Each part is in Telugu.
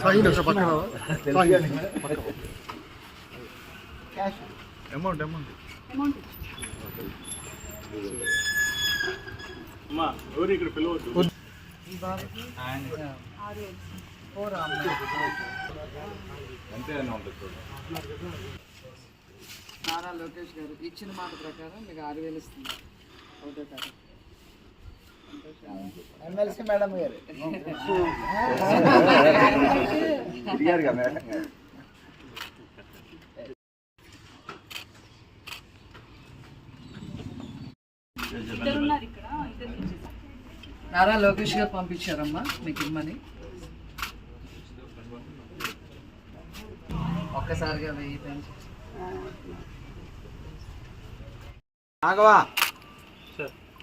సాయి ఒకసారి పట్టుకో. సాయి. అమౌంట్ అమౌంట్ అమ్మా ఎవరు ఇక్కడ పిలవద్దు అంతే అని ఉంటుంది చూడండి నారా లోకేష్ గారు ఇచ్చిన మాట ప్రకారం మీకు ఆరు వేలు ఇస్తుంది ఒకటో తారీఖు ఎమ్మెల్సీ మేడం గారు. తిరిగారుగా మేడం గారు. నారా లోకేష్ గారు పంపించారమ్మా మీకు ఇమ్మని. ఒక్కసారిగా వెయ్యి సార్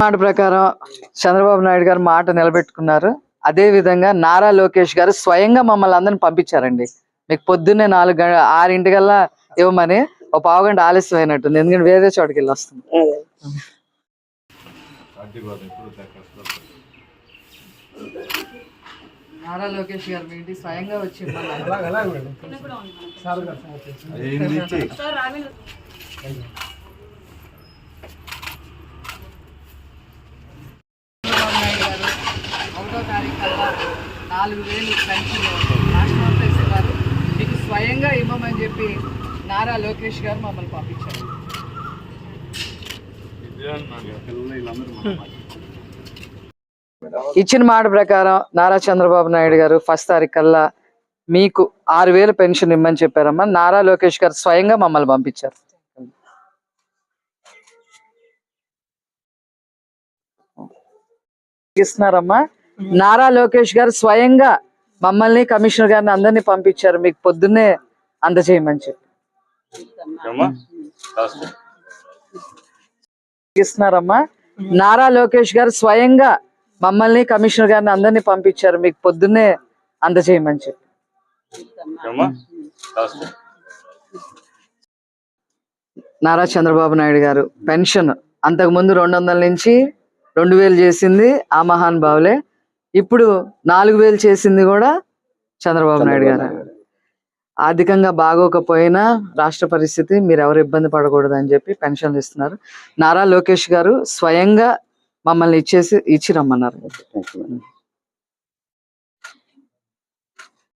మాట ప్రకారం చంద్రబాబు నాయుడు గారు మాట నిలబెట్టుకున్నారు. అదే విధంగా నారా లోకేష్ గారు స్వయంగా మమ్మల్ని అందరిని పంపించారండి. మీకు పొద్దున్నే నాలుగు గంట ఆరింటికల్లా ఇవ్వమని ఒక పావు గంట ఆలస్యం అయినట్టుంది. ఎందుకంటే వేరే చోటుకి వెళ్ళి వస్తుంది. నారా లోకేష్ గారు ఇంటికి స్వయంగా వచ్చి. నాలుగు వేలు పెన్షన్ రాష్ట్రంలో మీకు స్వయంగా ఇవ్వమని చెప్పి నారా లోకేష్ గారు మమ్మల్ని పంపించారు. ఇచ్చిన మాట ప్రకారం నారా చంద్రబాబు నాయుడు గారు ఫస్ట్ తారీఖు కల్లా మీకు ఆరు వేలు పెన్షన్ ఇమ్మని చెప్పారమ్మా. నారా లోకేష్ గారు స్వయంగా మమ్మల్ని పంపించారు. ఇస్తున్నారమ్మా. నారా లోకేష్ గారు స్వయంగా మమ్మల్ని కమిషనర్ గారిని అందరినీ పంపించారు. మీకు పొద్దున్నే అందజేయమని చెప్పి. ఇస్తున్నారమ్మా. నారా లోకేష్ గారు స్వయంగా మమ్మల్ని కమిషనర్ గారిని అందరినీ పంపించారు. మీకు పొద్దున్నే అందజేయమని చెప్పి. నారా చంద్రబాబు నాయుడు గారు పెన్షన్ అంతకు ముందు రెండు వందల నుంచి రెండు వేలు చేసింది ఆ మహాన్ బావులే ఇప్పుడు నాలుగు వేలు చేసింది కూడా చంద్రబాబు నాయుడు గారు. ఆర్థికంగా బాగోకపోయినా రాష్ట్ర పరిస్థితి మీరు ఎవరు ఇబ్బంది పడకూడదు అని చెప్పి పెన్షన్లు ఇస్తున్నారు. నారా లోకేష్ గారు స్వయంగా మమ్మల్ని ఇచ్చేసి ఇచ్చి రమ్మన్నారు.